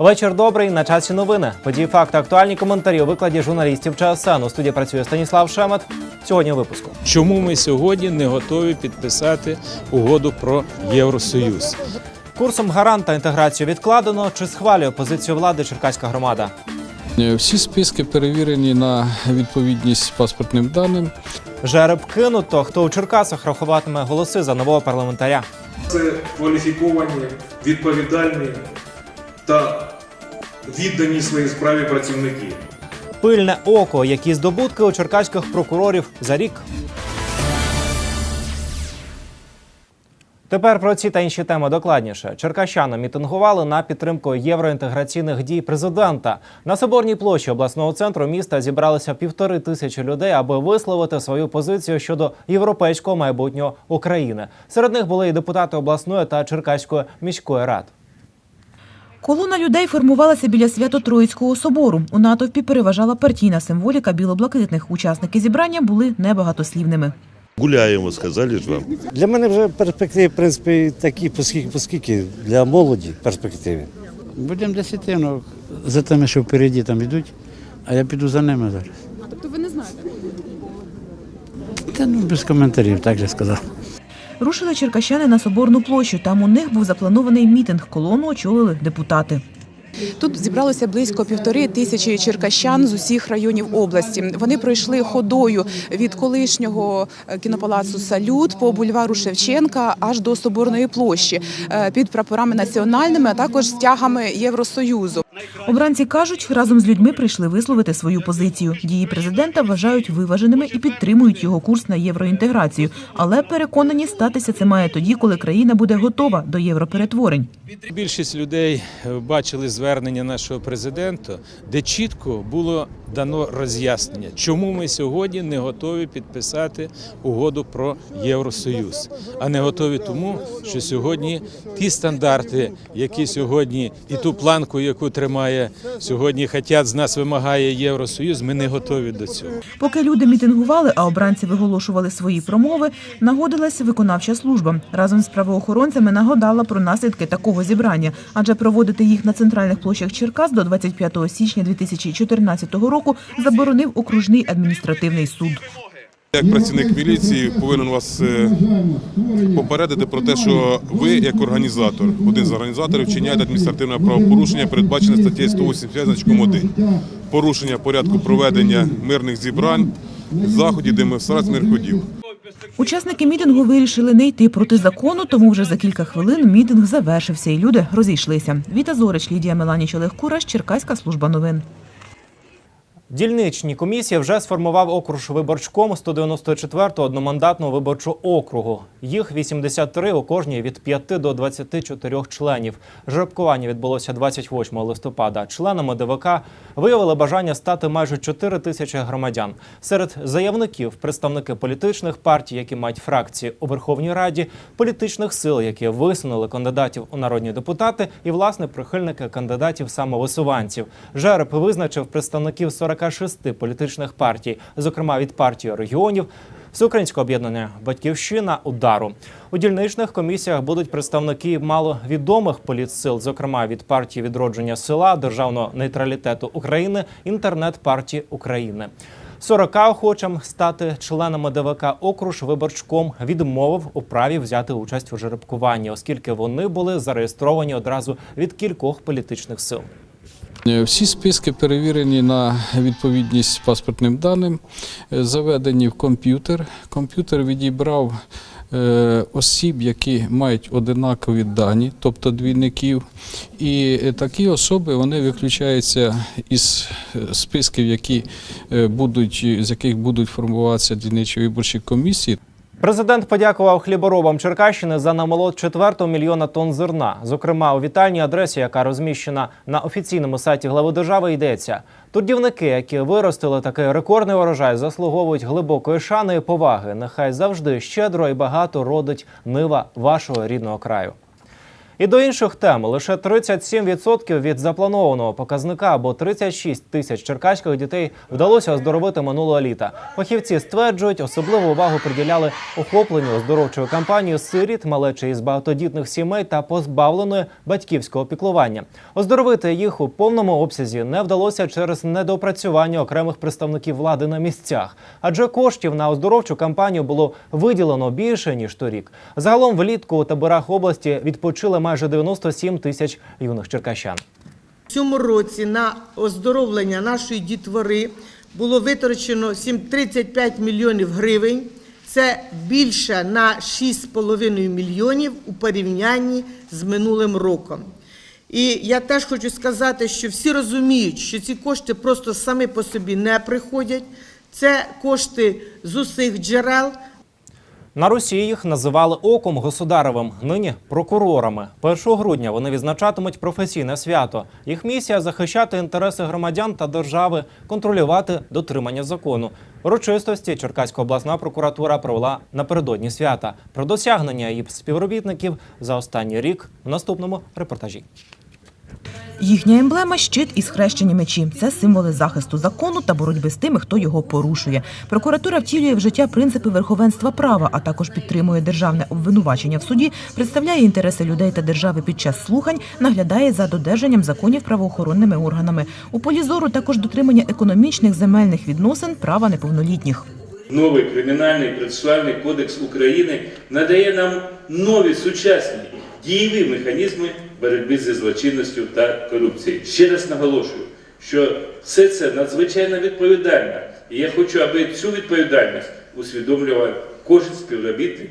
Вечір добрий на часі новини. Події факти, актуальні коментарі у викладі журналістів ЧСН. У студії працює Станіслав Шемет. Сьогодні у випуску. Чому ми сьогодні не готові підписати угоду про Євросоюз? Курсом гаранта інтеграцію відкладено. Чи схвалює позицію влади Черкаська громада? Е, Всі списки перевірені на відповідність паспортним даним. Жереб кинуто. Хто у Черкасах рахуватиме голоси за нового парламентаря? Це кваліфіковані, відповідальні та віддані своїй справі працівники. Пильне око. Які здобутки у черкаських прокурорів за рік? Тепер про ці та інші теми докладніше. Черкащани мітингували на підтримку євроінтеграційних дій президента. На соборній площі обласного центру міста зібралися півтори тисячі людей, аби висловити свою позицію щодо європейського майбутнього України. Серед них були і депутати обласної та Черкаської міської рад. Колона людей формувалася біля Свято-Троїцького собору. У натовпі переважала партійна символіка білоблакитних. Учасники зібрання були небагатослівними. Гуляємо, сказали ж вам. Для мене вже перспективи, в принципі, такі, оскільки, для молоді перспективи. Будемо десь йти, ну, за тими, що впереді там йдуть, а я піду за ними зараз. А тобто ви не знаєте? Та ну без коментарів, так же сказав. Рушили черкащани на Соборну площу. Там у них був запланований мітинг. Колону очолили депутати. Тут зібралося близько півтори тисячі черкащан з усіх районів області. Вони пройшли ходою від колишнього е, кінопалацу Салют по бульвару Шевченка аж до Соборної площі е, під прапорами національними, а також стягами Євросоюзу. Обранці кажуть, разом з людьми прийшли висловити свою позицію. Дії президента вважають виваженими і підтримують його курс на євроінтеграцію. Але переконані статися це має тоді, коли країна буде готова до європеретворень. Більшість людей бачили звернення нашого президента, де чітко було дано роз'яснення, чому ми сьогодні не готові підписати угоду про Євросоюз, а не готові тому, що сьогодні ті стандарти, які сьогодні і ту планку, яку тримає сьогодні, хотять з нас вимагає Євросоюз, ми не готові до цього. Поки люди мітингували, а обранці виголошували свої промови, нагодилась виконавча служба. Разом з правоохоронцями нагадала про наслідки такого зібрання, адже проводити їх на центральних площах Черкас до 25 січня 2014 року заборонив окружний адміністративний суд. Як працівник міліції повинен вас е, попередити про те, що ви, як організатор, один з організаторів, вчиняєте адміністративне правопорушення, передбачене статтею 185 значком 1. Порушення порядку проведення мирних зібрань, заходів, демонстрацій, мирходів. Учасники мітингу вирішили не йти проти закону, тому вже за кілька хвилин мітинг завершився і люди розійшлися. Віта Зорич, Лідія Меланіч, Олег Кураш, Черкаська служба новин. Дільничні комісії вже сформував окруж виборчком 194-го одномандатного виборчого округу. Їх 83 у кожній від 5 до 24 членів. Жеребкування відбулося 28 листопада. Членами ДВК виявили бажання стати майже 4 тисячі громадян. Серед заявників представники політичних партій, які мають фракції у Верховній Раді, політичних сил, які висунули кандидатів у народні депутати, і власне прихильники кандидатів самовисуванців. Жереб визначив представників 46 політичних партій, зокрема від партії регіонів. Всеукраїнського об'єднання Батьківщина удару у дільничних комісіях будуть представники маловідомих політсил, зокрема від партії відродження села, державного нейтралітету України, інтернет партії України. 40 охочим стати членами ДВК окруж виборчком відмовив у праві взяти участь у жеребкуванні, оскільки вони були зареєстровані одразу від кількох політичних сил. Е, Всі списки перевірені на відповідність паспортним даним, е, заведені в комп'ютер. Комп'ютер відібрав е, осіб, які мають одинакові дані, тобто двійників. І такі особи вони виключаються із списків, які будуть, з яких будуть формуватися дільничі виборчі комісії. Президент подякував хліборобам Черкащини за намолот четвертого мільйона тонн зерна. Зокрема, у вітальній адресі, яка розміщена на офіційному сайті глави держави, йдеться: трудівники, які виростили такий рекордний урожай, заслуговують глибокої шани і поваги. Нехай завжди щедро і багато родить нива вашого рідного краю. І до інших тем лише 37% від запланованого показника або 36 тисяч черкаських дітей вдалося оздоровити минулого літа. Фахівці стверджують, особливу увагу приділяли охопленню оздоровчою кампанією сиріт, малечі із багатодітних сімей та позбавленої батьківського піклування. Оздоровити їх у повному обсязі не вдалося через недопрацювання окремих представників влади на місцях, адже коштів на оздоровчу кампанію було виділено більше ніж торік. Загалом влітку у таборах області відпочили майже 97 тисяч юних черкащан. В цьому році на оздоровлення нашої дітвори було витрачено 7 35 мільйонів гривень. Це більше на 6,5 мільйонів у порівнянні з минулим роком. І я теж хочу сказати, що всі розуміють, що ці кошти просто самі по собі не приходять. Це кошти з усіх джерел, На Русі їх називали оком государевим, нині прокурорами. 1 грудня вони відзначатимуть професійне свято. Їх місія захищати інтереси громадян та держави, контролювати дотримання закону. Урочистості Черкаська обласна прокуратура провела напередодні свята. Про досягнення її співробітників за останній рік в наступному репортажі. Їхня емблема щит і схрещені мечі. Це символи захисту закону та боротьби з тими, хто його порушує. Прокуратура втілює в життя принципи верховенства права, а також підтримує державне обвинувачення в суді, представляє інтереси людей та держави під час слухань, наглядає за додержанням законів правоохоронними органами. У полі зору також дотримання економічних земельних відносин права неповнолітніх. Новий кримінальний процесуальний кодекс України надає нам нові сучасні дієві механізми боротьби зі злочинністю та корупцією. Ще раз наголошую, що все це надзвичайно відповідально, і я хочу, аби цю відповідальність усвідомлював кожен співробітник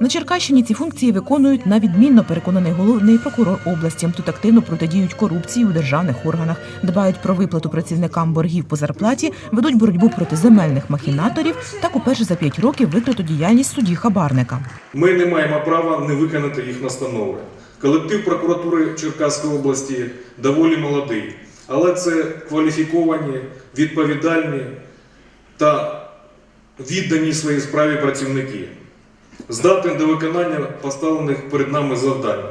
На Черкащині ці функції виконують на відмінно переконаний головний прокурор області. Тут активно протидіють корупції у державних органах, дбають про виплату працівникам боргів по зарплаті, ведуть боротьбу проти земельних махінаторів. Так уперше за п'ять років викрито діяльність судді хабарника. Ми не маємо права не виконати їх настанови. Колектив прокуратури Черкаської області доволі молодий, але це кваліфіковані, відповідальні та віддані своїй справі працівники, здатні до виконання поставлених перед нами завдань.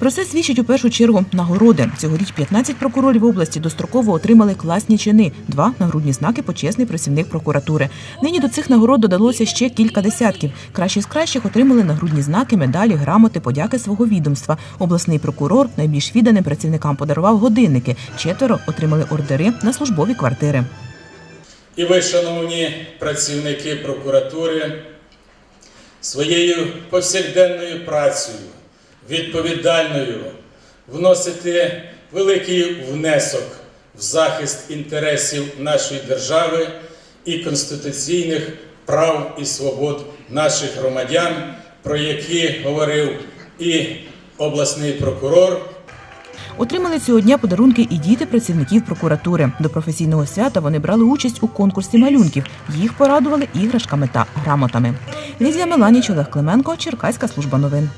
Про це свідчить у першу чергу нагороди. Цьогоріч 15 прокурорів області достроково отримали класні чини. Два нагрудні знаки почесний працівник прокуратури. Нині до цих нагород додалося ще кілька десятків. Кращі з кращих отримали нагрудні знаки, медалі, грамоти, подяки свого відомства. Обласний прокурор найбільш відданим працівникам подарував годинники. Четверо отримали ордери на службові квартири. І ви, шановні працівники прокуратури, своєю повсякденною працею, відповідальною, вносите великий внесок в захист інтересів нашої держави і конституційних прав і свобод наших громадян, про які говорив і обласний прокурор. Отримали цього дня подарунки і діти працівників прокуратури. До професійного свята вони брали участь у конкурсі малюнків. Їх порадували іграшками та грамотами. Лізія Меланіч, Олег Клименко, Черкаська служба новин.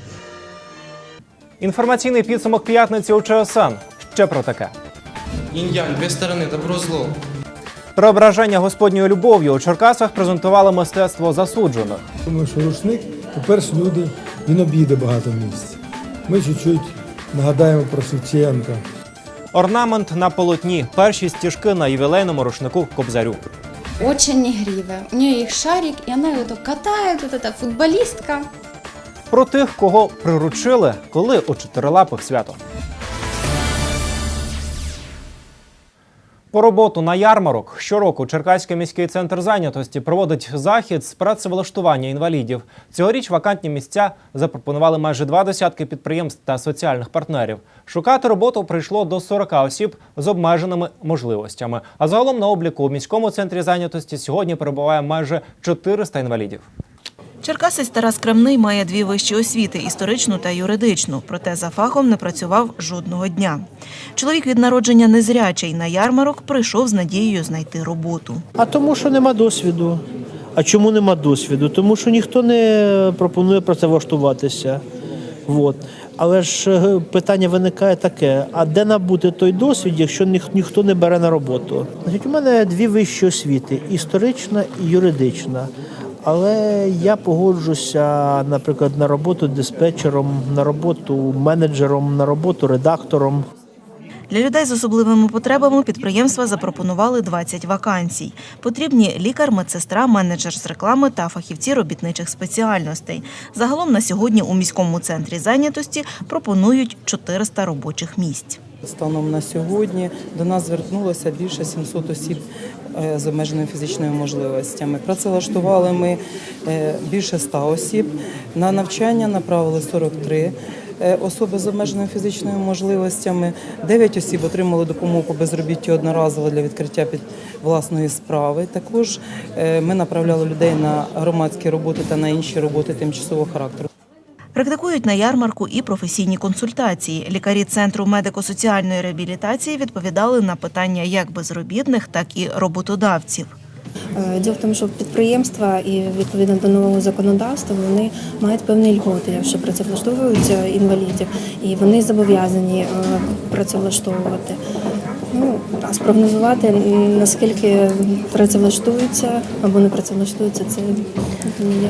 Інформаційний підсумок п'ятниці у ЧСН. Ще про таке. Інь-янь, дві сторони, добро зло. Преображення Господньою любов'ю у Черкасах презентували мистецтво засуджених. Думаю, що рушник, по-перше, люди, він об'їде багато місць. Ми чуть-чуть нагадаємо про Шевченка. Орнамент на полотні. Перші стіжки на ювілейному рушнику Кобзарю. Очень игривая. У нее их шарик, и она его то катает, вот эта футболистка. Про тих, кого приручили, коли у чотирилапих свято. По роботу на ярмарок щороку Черкаський міський центр зайнятості проводить захід з працевлаштування інвалідів. Цьогоріч вакантні місця запропонували майже два десятки підприємств та соціальних партнерів. Шукати роботу прийшло до 40 осіб з обмеженими можливостями. А загалом на обліку у міському центрі зайнятості сьогодні перебуває майже 400 інвалідів. Черкасець Тарас Кремний має дві вищі освіти історичну та юридичну, проте за фахом не працював жодного дня. Чоловік від народження незрячий на ярмарок прийшов з надією знайти роботу. А тому, що нема досвіду. А чому нема досвіду? Тому що ніхто не пропонує працевлаштуватися. Вот. Але ж е, питання виникає таке: а де набути той досвід, якщо ніх- ніхто не бере на роботу? Значить, у мене дві вищі освіти історична і юридична. Але я погоджуся, наприклад, на роботу диспетчером, на роботу менеджером, на роботу редактором. Для людей з особливими потребами підприємства запропонували 20 вакансій. Потрібні лікар, медсестра, менеджер з реклами та фахівці робітничих спеціальностей. Загалом на сьогодні у міському центрі зайнятості пропонують 400 робочих місць. Станом на сьогодні до нас звернулося більше 700 осіб з обмеженими фізичними можливостями. Працевлаштували ми е, більше 100 осіб. На навчання направили 43 е, особи з обмеженими фізичними можливостями. 9 осіб отримали допомогу по безробіттю одноразово для відкриття під власної справи. Також е, ми направляли людей на громадські роботи та на інші роботи тимчасового характеру. Практикують на ярмарку і професійні консультації. Лікарі центру медико-соціальної реабілітації відповідали на питання як безробітних, так і роботодавців. Е, Діло в тому, що підприємства і відповідно до нового законодавства вони мають певні льготи, якщо працевлаштовують інвалідів, і вони зобов'язані е, працевлаштовувати. Ну, а спрогнозувати, наскільки працевлаштуються або не працевлаштуються, це не є.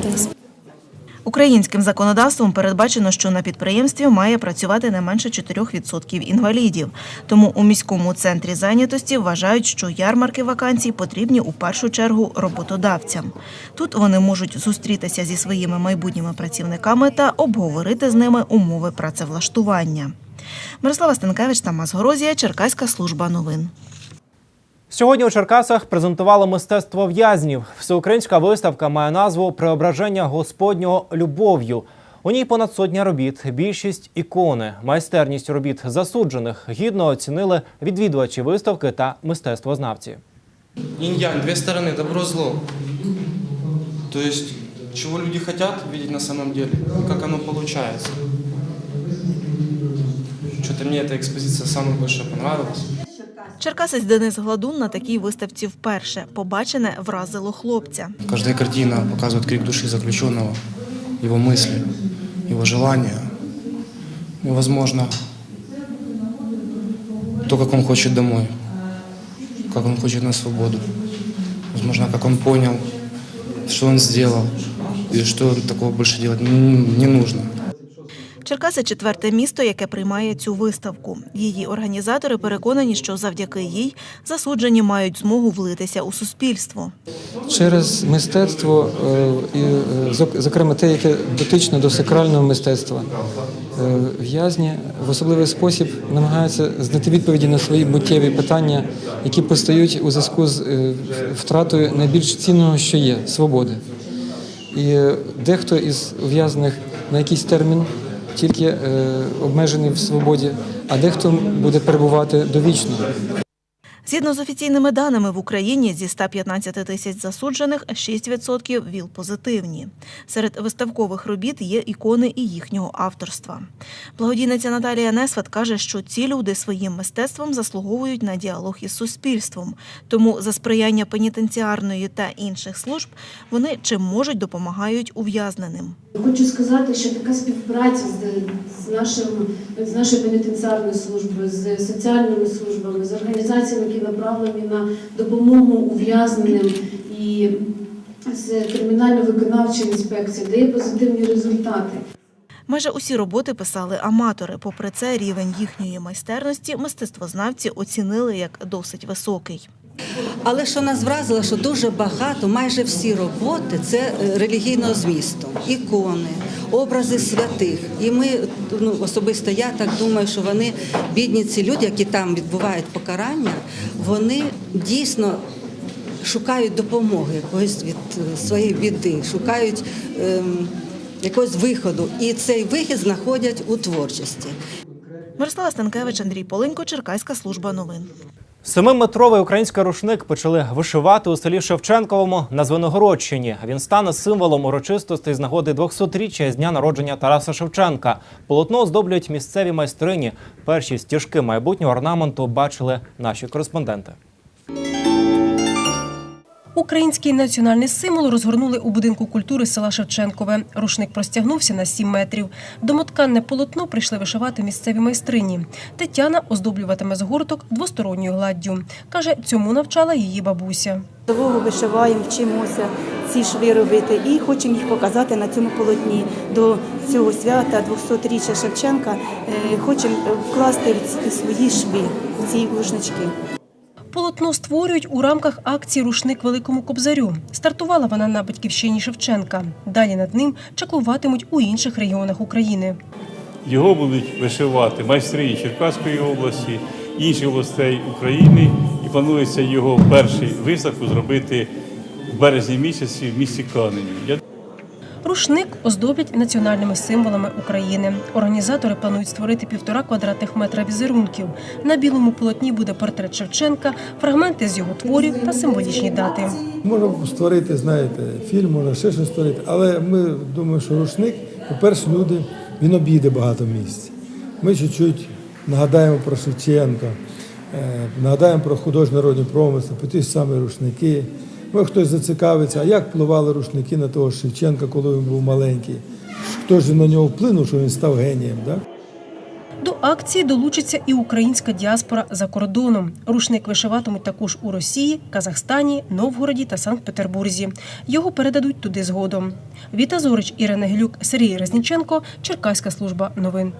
Українським законодавством передбачено, що на підприємстві має працювати не менше 4% інвалідів. Тому у міському центрі зайнятості вважають, що ярмарки вакансій потрібні у першу чергу роботодавцям. Тут вони можуть зустрітися зі своїми майбутніми працівниками та обговорити з ними умови працевлаштування. Мирослава Станкевич, Тамас Горозія, Черкаська служба новин. Сьогодні у Черкасах презентували мистецтво в'язнів. Всеукраїнська виставка має назву Преображення Господнього любов'ю. У ній понад сотня робіт, більшість ікони. Майстерність робіт засуджених гідно оцінили відвідувачі виставки та мистецтвознавці. Инь-янь, две стороны, добро, зло. То есть, чего люди хотят видеть на самом деле, и как оно получается. Что-то мне эта экспозиция самая больше понравилась. Черкасець Денис Гладун на такій виставці вперше. Побачене вразило хлопця. Каждая картина показывает крик души заключенного, его мысли, его желания. И, возможно, то, как он хочет домой, как он хочет на свободу. Возможно, как он понял, что он сделал, и что такого делать н- не нужно. Черкаси четверте місто, яке приймає цю виставку. Її організатори переконані, що завдяки їй засуджені мають змогу влитися у суспільство. через мистецтво, е, е, зок- зокрема те, яке дотично до сакрального мистецтва. Е, В'язні в особливий спосіб намагаються знайти відповіді на свої буттєві питання, які постають у зв'язку з втратою найбільш цінного, що є свободи. І дехто із ув'язнених на якийсь термін тільки е, обмежений в свободі, а дехто буде перебувати довічно. Згідно з офіційними даними в Україні зі 115 тисяч засуджених 6% ВІЛ-позитивні. Серед виставкових робіт є ікони і їхнього авторства. Благодійниця Наталія Несват каже, що ці люди своїм мистецтвом заслуговують на діалог із суспільством. Тому за сприяння пенітенціарної та інших служб вони чим можуть допомагають ув'язненим. Хочу сказати, що така співпраця з, нашим, з нашою пенітенціарною службою, з соціальними службами, з організаціями, які направлені на допомогу ув'язненим і з кримінально-виконавчою інспекцією, дає позитивні результати. Майже усі роботи писали аматори. Попри це, рівень їхньої майстерності мистецтвознавці оцінили як досить високий. Але що нас вразило, що дуже багато, майже всі роботи це е, релігійного змісту, ікони, образи святих. І ми ну особисто я так думаю, що вони бідні ці люди, які там відбувають покарання, вони дійсно. Шукають допомоги якоїсь від е, своєї біди, шукають ем, якогось виходу, і цей вихід знаходять у творчості. Мирослава Станкевич, Андрій Поленько, Черкаська служба новин. Семиметровий український рушник почали вишивати у селі Шевченковому на Звеногородщині. Він стане символом урочистостей з нагоди 200-річчя з дня народження Тараса Шевченка. Полотно оздоблюють місцеві майстрині. Перші стіжки майбутнього орнаменту бачили наші кореспонденти. Український національний символ розгорнули у будинку культури села Шевченкове. Рушник простягнувся на 7 метрів. Домотканне полотно прийшли вишивати місцеві майстрині. Тетяна оздоблюватиме згорток двосторонньою гладдю. Каже, цьому навчала її бабуся. Довго вишиваємо, вчимося. ці шви робити, і хочемо їх показати на цьому полотні. До цього свята 200-річчя Шевченка е, хочемо вкласти свої шви, ці рушнички. Полотно створюють у рамках акції Рушник Великому Кобзарю. Стартувала вона на батьківщині Шевченка. Далі над ним чаклуватимуть у інших регіонах України. Його будуть вишивати майстри Черкаської області, інших областей України, і планується його перший виставку зробити в березні місяці в місті Каневі. Рушник оздоблять національними символами України. Організатори планують створити півтора квадратних метра візерунків. На білому полотні буде портрет Шевченка, фрагменти з його творів та символічні дати. Можна створити, знаєте, фільм, можна ще щось створити, але ми думаємо, що рушник, по-перше, люди, він обійде багато місць. Ми чуть-чуть нагадаємо про Шевченка, е, нагадаємо про художній народні промисли, про ті ж самі рушники. Може хтось зацікавиться, а як впливали рушники на того Шевченка, коли він був маленький? Хто ж на нього вплинув, що він став генієм? Да? До акції долучиться і українська діаспора за кордоном. Рушник вишиватимуть також у Росії, Казахстані, Новгороді та Санкт-Петербурзі. Його передадуть туди згодом. Віта Зорич, Ірина Гелюк, Сергій Резніченко, Черкаська служба новин.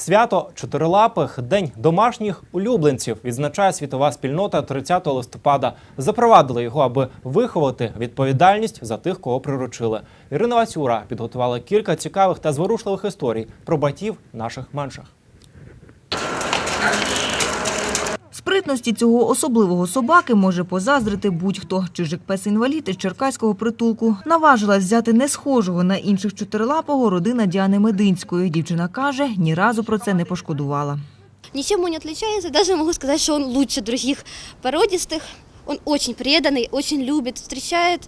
Свято чотирилапих день домашніх улюбленців відзначає світова спільнота 30 листопада. Запровадили його, аби виховати відповідальність за тих, кого приручили. Ірина Васюра підготувала кілька цікавих та зворушливих історій про батьків наших менших. Спритності цього особливого собаки може позаздрити будь-хто. Чижик пес інвалід із черкаського притулку наважилась взяти не схожого на інших чотирилапого родина Діани Мединської. Дівчина каже, ні разу про це не пошкодувала. Ничем он не отличается, даже могу сказать, что он лучше других породистых. Он очень преданный, очень любит, встречает,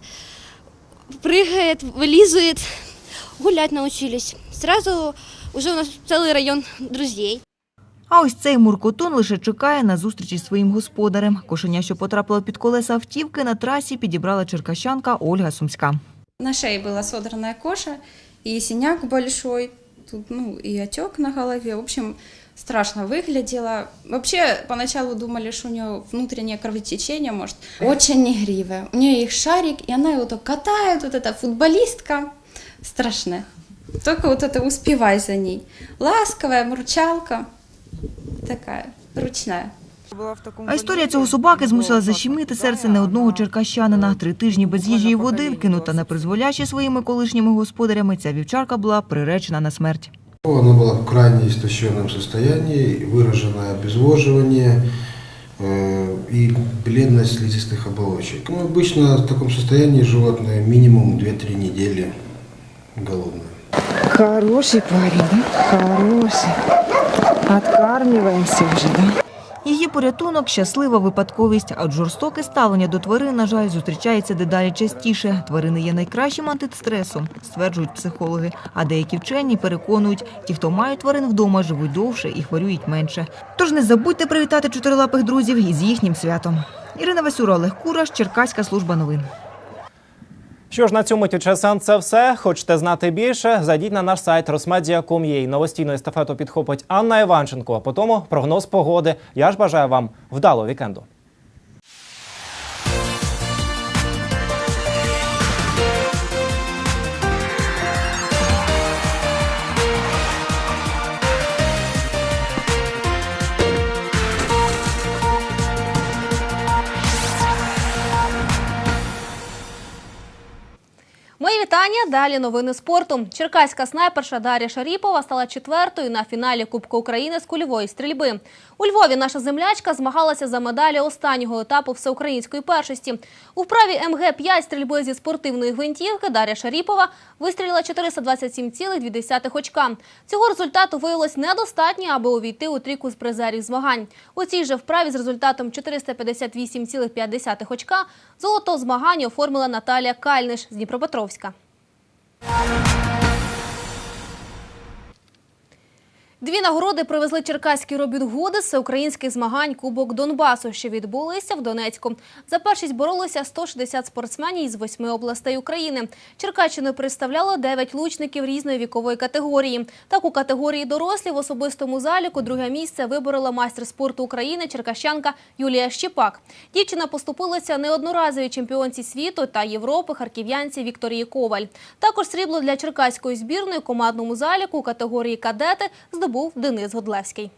прыгает, вылизывает. Гулять научились. Сразу уже у нас целый район друзей. А ось цей муркотун лише чекає на зустрічі з своїм господарем. Кошеня, що потрапило під колеса автівки, на трасі підібрала черкащанка Ольга Сумська. На шее была содранная кожа и синяк большой, тут, ну, и отек на голове. В общем, страшно выглядело. Вообще, поначалу думали, что у нее внутреннее кровотечение, может. Очень игривая. У нее их шарик, и она его то катает, вот эта футболистка. Страшная. Только вот это успевай за ней. Ласковая, мурчалка. Такая, ручная. А історія цього собаки змусила защемити серце не одного черкащанина. Три тижні без їжі і води, вкинута на призволяще своїми колишніми господарями, ця вівчарка була приречена на смерть. Она была в крайне истощенном состоянии, выраженное обезвоживание э, и бледность слизистых оболочек. Ну, обычно в таком состоянии животное минимум 2-3 недели голодное. Хороший парень, да? Хороший. Откармливаемся уже, да? Її порятунок щаслива випадковість, а жорстоке ставлення до тварин, на жаль, зустрічається дедалі частіше. Тварини є найкращим антистресом, стверджують психологи. А деякі вчені переконують, ті, хто мають тварин вдома, живуть довше і хворюють менше. Тож не забудьте привітати чотирилапих друзів із їхнім святом. Ірина Васюра, Олег Кураш, Черкаська служба новин. Що ж на цьому ТЧСН це все. Хочете знати більше? Зайдіть на наш сайт rosmedia.com.ua. Новостійну естафету підхопить Анна Іванченко. А потім прогноз погоди. Я ж бажаю вам вдалого вікенду. Вітання. Далі новини спорту. Черкаська снайперша Дар'я Шаріпова стала четвертою на фіналі Кубку України з кульової стрільби. У Львові наша землячка змагалася за медалі останнього етапу всеукраїнської першості. У вправі МГ-5 стрільби зі спортивної гвинтівки Дар'я Шаріпова вистрілила 427,2 очка. Цього результату виявилось недостатньо, аби увійти у трійку з призерів змагань. У цій же вправі з результатом 458,5 очка золото змагання оформила Наталія Кальниш з Дніпропетровська. Música Дві нагороди привезли черкаські Робін з всеукраїнських змагань Кубок Донбасу, що відбулися в Донецьку. За першість боролися 160 спортсменів із восьми областей України. Черкащину представляло 9 лучників різної вікової категорії. Так у категорії дорослі в особистому заліку друге місце виборола майстер спорту України черкащанка Юлія Щіпак. Дівчина поступилася неодноразовій чемпіонці світу та Європи харків'янці Вікторії Коваль. Також срібло для черкаської збірної командному заліку у категорії кадети здобув Денис Годлевський.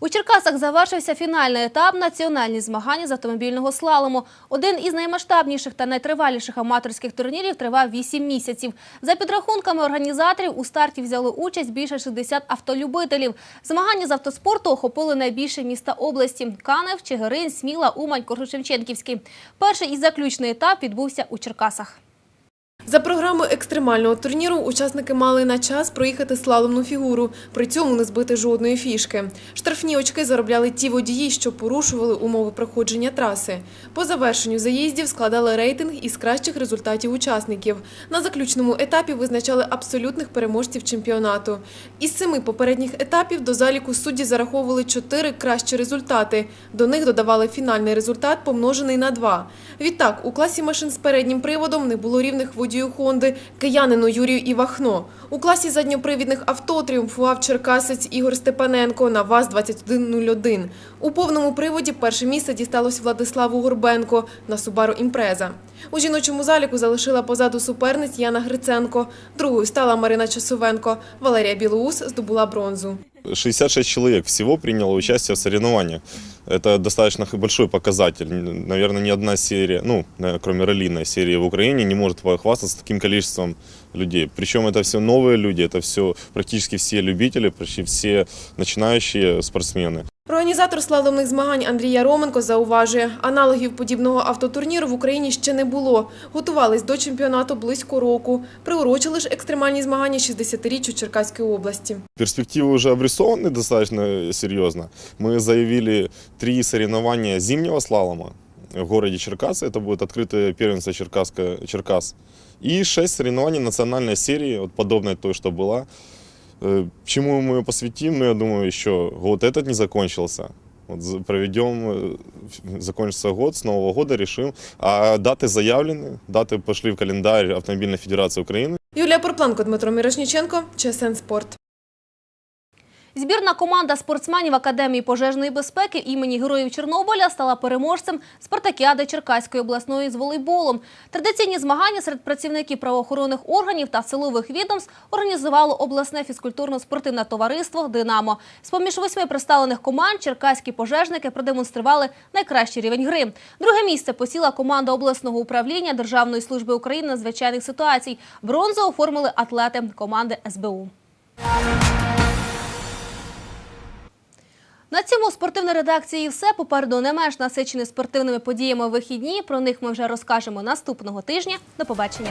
У Черкасах завершився фінальний етап національні змагання з автомобільного слалому. Один із наймасштабніших та найтриваліших аматорських турнірів тривав 8 місяців. За підрахунками організаторів, у старті взяли участь більше 60 автолюбителів. Змагання з автоспорту охопили найбільше міста області – Канев, Чигирин, Сміла, Умань, Коршевченківський. Перший і заключний етап відбувся у Черкасах. За програмою екстремального турніру учасники мали на час проїхати слаломну фігуру, при цьому не збити жодної фішки. Штрафні очки заробляли ті водії, що порушували умови проходження траси. По завершенню заїздів складали рейтинг із кращих результатів учасників. На заключному етапі визначали абсолютних переможців чемпіонату. Із семи попередніх етапів до заліку судді зараховували чотири кращі результати. До них додавали фінальний результат, помножений на два. Відтак, у класі машин з переднім приводом не було рівних водію Хонди киянину Юрію Івахно. У класі задньопривідних авто тріумфував черкасець Ігор Степаненко на ВАЗ-2101. У повному приводі перше місце дісталось Владиславу Горбенко на Субару Імпреза. У жіночому заліку залишила позаду суперниць Яна Гриценко. Другою стала Марина Часовенко. Валерія Білоус здобула бронзу. 66 человек всего приняло участие в соревнованиях. Это достаточно большой показатель. Наверное, ни одна серия, ну, э, кроме раллийной серии в Украине, не может похвастаться таким количеством людей. Причем это все новые люди, это все практически все любители, почти все начинающие спортсмены. Організатор слаломних змагань Андрій Яроменко зауважує, аналогів подібного автотурніру в Україні ще не було. Готувались до чемпіонату близько року. Приурочили ж екстремальні змагання 60-річчю Черкаської області. Перспективы уже обрисованы достаточно серьезно. Мы заявили три соревнования зимнего слалома в городе Черкасы. Это будет открытое первенство Черкаска, Черкас. И шесть соревнований национальной серии, вот подобной той, что была. Э, Чему мы ее посвятим, ну, я думаю, еще год этот не закончился. Вот за- проведем, э, закончится год, с Нового года решим. А даты заявлены, даты пошли в календарь Автомобильной Федерации Украины. Юлія Порпланко, Дмитро Мірошніченко, ЧСН Спорт. Збірна команда спортсменів Академії пожежної безпеки імені Героїв Чорнобиля стала переможцем спартакіади Черкаської обласної з волейболом. Традиційні змагання серед працівників правоохоронних органів та силових відомств організувало обласне фізкультурно-спортивне товариство «Динамо». З-поміж восьми представлених команд черкаські пожежники продемонстрували найкращий рівень гри. Друге місце посіла команда обласного управління Державної служби України надзвичайних ситуацій. Бронзу оформили атлети команди СБУ. На цьому спортивна редакції все. Попереду не менш насичені спортивними подіями вихідні. Про них ми вже розкажемо наступного тижня. До побачення.